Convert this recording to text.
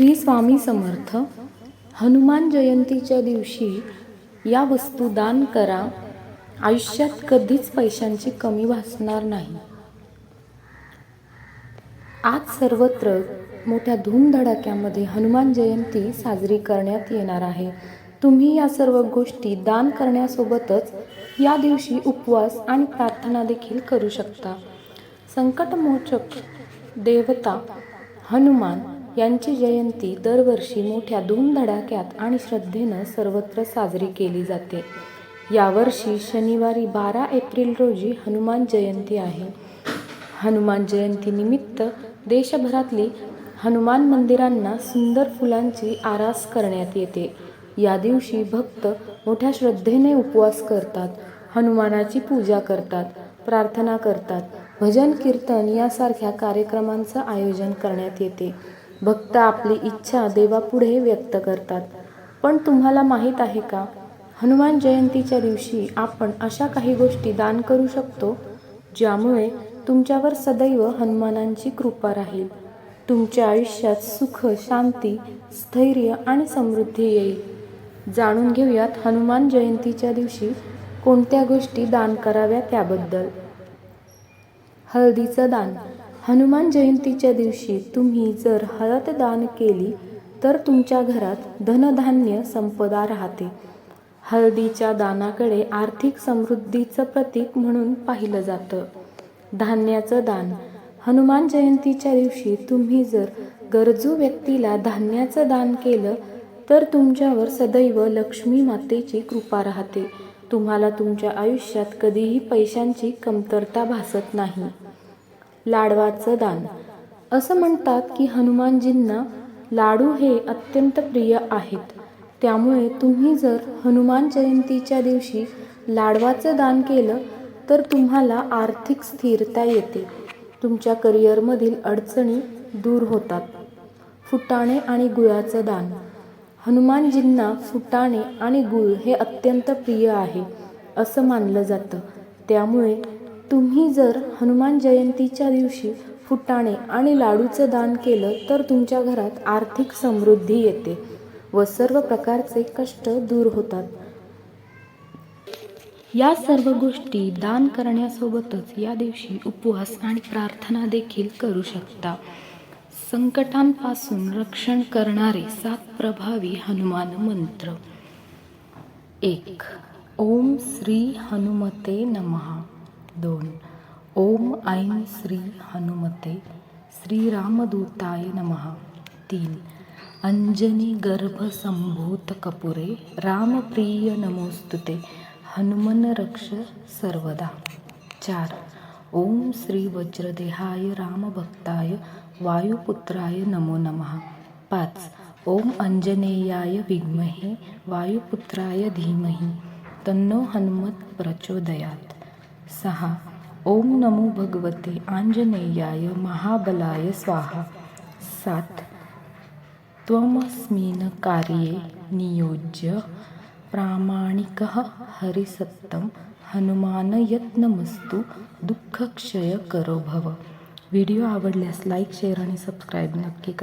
श्री स्वामी समर्थ हनुमान जयंतीच्या दिवशी या वस्तू दान करा. आयुष्यात कधीच पैशांची कमी भासणार नाही. आज सर्वत्र मोठ्या धूमधडाक्यामध्ये हनुमान जयंती साजरी करण्यात येणार आहे. तुम्ही या सर्व गोष्टी दान करण्यासोबतच या दिवशी उपवास आणि प्रार्थना देखील करू शकता. संकटमोचक देवता हनुमान यांची जयंती दरवर्षी मोठ्या धूमधडाक्यात आणि श्रद्धेनं सर्वत्र साजरी केली जाते. यावर्षी शनिवारी बारा एप्रिल रोजी हनुमान जयंती आहे. हनुमान जयंतीनिमित्त देशभरातली हनुमान मंदिरांना सुंदर फुलांची आरास करण्यात येते. या दिवशी भक्त मोठ्या श्रद्धेने उपवास करतात हनुमानाची पूजा करतात प्रार्थना करतात भजन कीर्तन यासारख्या कार्यक्रमांचं आयोजन करण्यात येते. भक्त आपली इच्छा देवापुढे व्यक्त करतात. पण तुम्हाला माहीत आहे का? हनुमान जयंतीच्या दिवशी आपण अशा काही गोष्टी दान करू शकतो ज्यामुळे तुमच्यावर सदैव हनुमानांची कृपा राहील. तुमच्या आयुष्यात सुख शांती स्थैर्य आणि समृद्धी येईल. जाणून घेऊयात हनुमान जयंतीच्या दिवशी कोणत्या गोष्टी दान कराव्या त्याबद्दल. हळदीचं दान. हनुमान जयंतीच्या दिवशी तुम्ही जर हळद दान केली तर तुमच्या घरात धनधान्य संपदा राहते. हळदीच्या दानाकडे आर्थिक समृद्धीचं प्रतीक म्हणून पाहिलं जातं. धान्याचं दान. हनुमान जयंतीच्या दिवशी तुम्ही जर गरजू व्यक्तीला धान्याचं दान केलं तर तुमच्यावर सदैव लक्ष्मी मातेची कृपा राहते. तुम्हाला तुमच्या आयुष्यात कधीही पैशांची कमतरता भासत नाही. लाडवाचं दान. असं म्हणतात की हनुमानजींना लाडू हे अत्यंत प्रिय आहेत. त्यामुळे तुम्ही जर हनुमान जयंतीच्या दिवशी लाडवाचं दान केलं तर तुम्हाला आर्थिक स्थिरता येते. तुमच्या करिअरमधील अडचणी दूर होतात. फुटाणे आणि गुळाचं दान. हनुमानजींना फुटाणे आणि गुळ हे अत्यंत प्रिय आहे असं मानलं जातं. त्यामुळे तुम्ही जर हनुमान जयंतीच्या दिवशी फुटाणे आणि लाडूचं दान केलं तर तुमच्या घरात आर्थिक समृद्धी येते व सर्व प्रकारचे कष्ट दूर होतात. या सर्व गोष्टी दान करण्यासोबतच या दिवशी उपवास आणि प्रार्थना देखील करू शकता. संकटांपासून रक्षण करणारे सात प्रभावी हनुमान मंत्र. एक ओम श्री हनुमते नमः. दोन. ओम ऐं श्री हनुमते श्रीरामदूताय नमः. तीन. अंजनी गर्भसंभूत कपुरे रामप्रिय नमोस्तुते हनुमन रक्ष सर्वदा. चार. ओम श्री वज्रदेहाय रामभक्ताय वायुपुत्राय नमो नमः. पाच. ओम अंजनेयाय विद्महे वायुपुत्राय धीमहि. तन्नो हनुमत प्रचोदयात. सहा. ओम नमो भगवते आंजनेयाय महाबलाय स्वाहा. सात. त्वमस्मिन् कार्ये नियोज्य प्रामाणिकः हरिसत्तं हनुमान यत्नमस्तु दुःखक्षय करो भव. व्हिडिओ आवडल्यास लाईक शेअर आणि सबस्क्राईब नक्की करा.